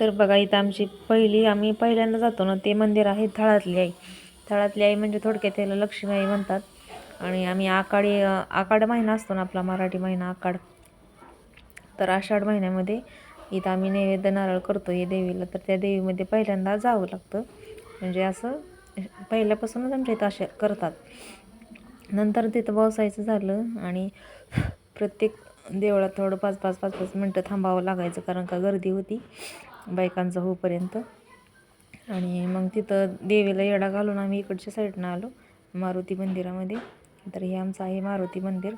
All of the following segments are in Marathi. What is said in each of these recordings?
तर बघा इथं आमची पहिली आम्ही पहिल्यांदा जातो ना ते मंदिर आहे थळातली आई. थळातली आई म्हणजे थोडक्यात त्याला लक्ष्मी आई म्हणतात. आणि आम्ही आकाडी आकाड महिना असतो ना आपला मराठी महिना आकाड. तर आषाढ महिन्यामध्ये इथं आम्ही नैवेद्य नारळ करतो या देवीला. तर त्या देवीमध्ये पहिल्यांदा जावं लागतं. म्हणजे असं पहिल्यापासूनच आमच्या इथं असे करतात. नंतर तिथं बसायचं झालं आणि प्रत्येक देवळात थोडं पाच पाच पाच पाच मिनटं थांबावं लागायचं कारण का गर्दी होती. बायकांचा होईपर्यंत आणि मग तिथं देवीला येडा घालून आम्ही इकडच्या साईडनं आलो मारुती मंदिरामध्ये. तर हे आमचं आहे मारुती मंदिर.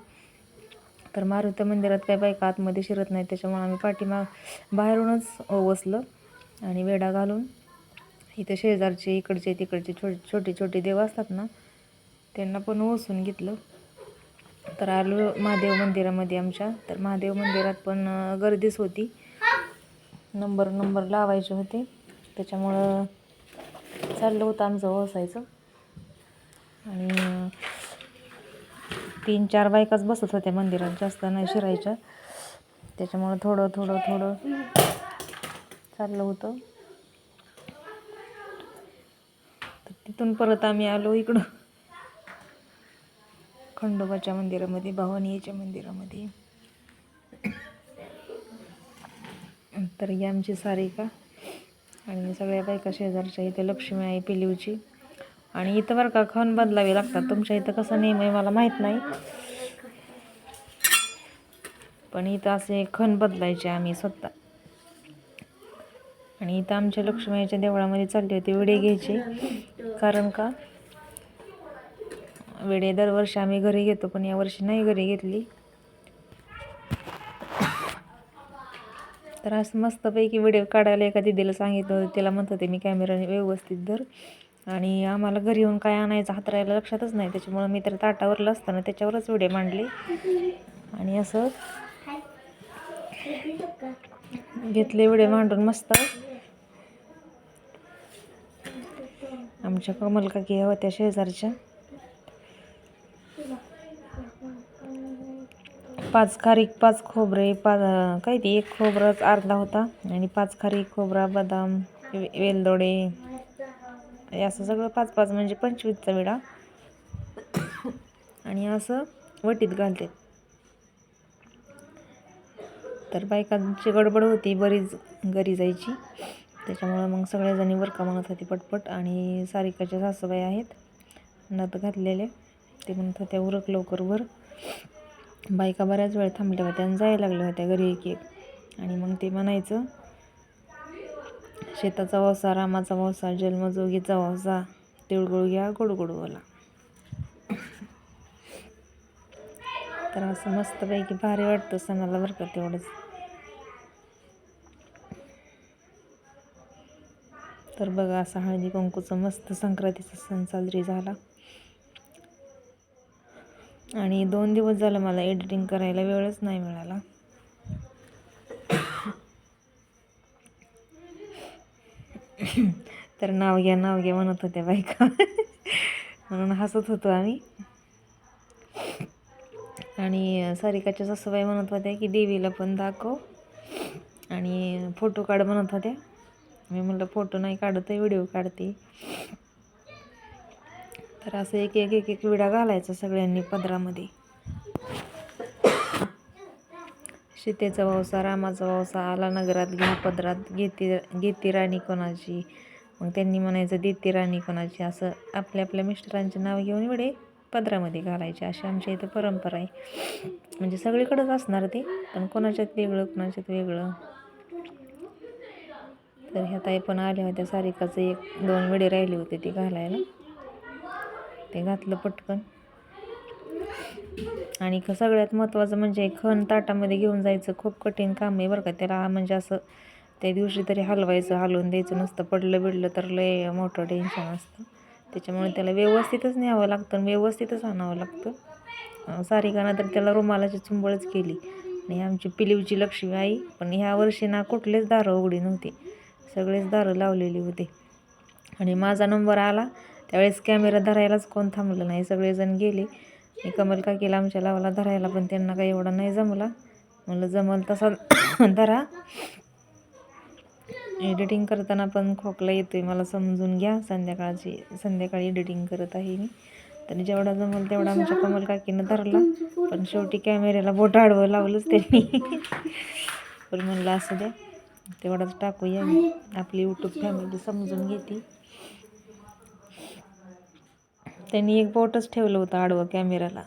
तर मारुती मंदिरात काही बायका आतमध्ये शिरत नाही त्याच्यामुळे आम्ही पाठीमा बाहेरूनच बसलं आणि वेडा घालून इथं शेजारचे इकडचे तिकडचे छो छोटे छोटे देव असतात ना त्यांना पण ओसून घेतलं. तर आलो महादेव मंदिरामध्ये आमच्या. तर महादेव मंदिरात पण गर्दीच होती. नंबर नंबर लावायचे होते. त्याच्यामुळं चाललं होतं आमचं वसायचं आणि तीन चार बायकाच बसत होत्या मंदिरात जास्त नाही शिरायच्या. त्याच्यामुळं थोडं थोडं थोडं चाललं होतं. तर तिथून परत आम्ही आलो इकडं. खंडोबाच्या मंदिरामध्ये भवानीच्या मंदिरामध्ये. तर ही आमची सारिका आणि सगळ्या बायका शेजारच्या इथे लक्ष्मी आहे पिलीवची आणि इथं बरं का खण बदलावे लागतात. तुमच्या इथं कसं नेम आहे मला माहीत नाही. पण इथं असे खण बदलायचे आम्ही स्वतः. आणि इथं आमच्या लक्ष्मीच्या देवळामध्ये चालले होते विडे घ्यायचे. कारण का? वेडे दरवर्षी आम्ही घरी घेतो पण यावर्षी नाही घरी घेतली. तर असं मस्तपैकी व्हिडिओ काढायला एका दिदीला सांगितलं होतं तिला म्हणत होते मी कॅमेरा व्यवस्थित धर. आणि आम्हाला घरी येऊन काय आणायचं हातरायला लक्षातच नाही त्याच्यामुळं मी तर ताटावरलं असताना त्याच्यावरच व्हिडिओ मांडले. आणि असं घेतले व्हिडिओ मांडून मस्त. आमच्या कमल काकी होत्या शेजारच्या. पाच खारीक पाच खोबरे पाच काय ते एक खोबराच अर्धा होता. आणि पाच खारीक खोबरा बदाम वे- वेलदोडे असं सगळं पाच पाच म्हणजे पंचवीसचा विडा. आणि असं वटीत घालते. तर बायकांची गडबड होती बरीच घरी जायची. त्याच्यामुळं मग सगळ्याजणी वरका म्हणत होती पटपट. आणि सारिकाच्या सासूबाई आहेत नथ घातलेले. ते म्हणत होत्या उरक लवकर वर. बायका बऱ्याच वेळ थांबल्या होत्या आणि जायला लागल्या होत्या घरी एक एक. आणि मग ते म्हणायचं शेताचा वसा रामाचा वसा जन्मजोगीचा वसा तिळगुळ घ्या गोड तर असं मस्तपैकी भारी वाटतं सणाला बरं का तेवढंच. तर बघा असा हळदी कुंकूचं मस्त संक्रांतीचा सण साजरी झाला. आणि दोन दिवस झालं मला एडिटिंग करायला वेळच नाही मिळाला. तर नाव घ्या नाव घ्या म्हणत होत्या बायका. म्हणून हसत होतो आम्ही. आणि सारिकाच्या सासूबाई म्हणत होत्या की देवीला पण दाखव. आणि फोटो काढ म्हणत होत्या. मी म्हटलं फोटो नाही काढत आहे व्हिडिओ काढते. तर असं एक एक एक एक विडा घालायचा सगळ्यांनी पदरामध्ये. सीतेचा वावसा रामाचा वावसा आला नगरात घ्या पदरात घेती घेती राणी कोणाची? मग त्यांनी म्हणायचं देती राणी कोणाची? असं आपल्या आपल्या मिस्टरांचे नाव घेऊन विडे पदरामध्ये घालायचे. अशी आमच्या इथं परंपरा आहे. म्हणजे सगळीकडंच असणार ते पण कोणाच्यात वेगळं कोणाच्यात वेगळं. तर ह्या ताई पण आल्या होत्या सारिकाचं एक दोन विडे राहिले होते ते घालायला. ते घातलं पटकन. आणि सगळ्यात महत्त्वाचं म्हणजे खण ताटामध्ये घेऊन जायचं खूप कठीण काम आहे बरं का. त्याला म्हणजे असं त्या दिवशी तरी हलवायचं हलवून द्यायचं नसतं पडलं बिडलं तर लय मोठं टेन्शन असतं. त्याच्यामुळे त्याला व्यवस्थितच न्यावं लागतं आणि व्यवस्थितच आणावं लागतं. सारी सारिकानं तर त्याला रुमालाची चुंबळच केली. आणि आमची पिलीवची लक्ष्मी आई पण ह्या वर्षी ना कुठलेच दारं उघडी नव्हती. सगळेच दारं लावलेली होते. आणि माझा नंबर आला त्यावेळेस कॅमेरा धरायलाच कोण थांबलं नाही. सगळेजण गेले. मी कमल काकीला आमच्या लावला धरायला पण त्यांना काही एवढा नाही जमला. म्हणलं जमल तसा धरा. एडिटिंग करताना पण खोकला येतो आहे मला समजून घ्या. संध्याकाळची संध्याकाळी एडिटिंग करत आहे मी. तर जेवढा जमल तेवढा आमच्या कमल काकीनं धरला. पण शेवटी कॅमेऱ्याला बोट आडवं लावलंच त्यांनी. पण म्हणलं असं द्या. तेवढाच टाकूया आपली यूट्यूब फॅमिली समजून घेते त्यांनी एक बोटच ठेवलं होतं आडवं कॅमेऱ्याला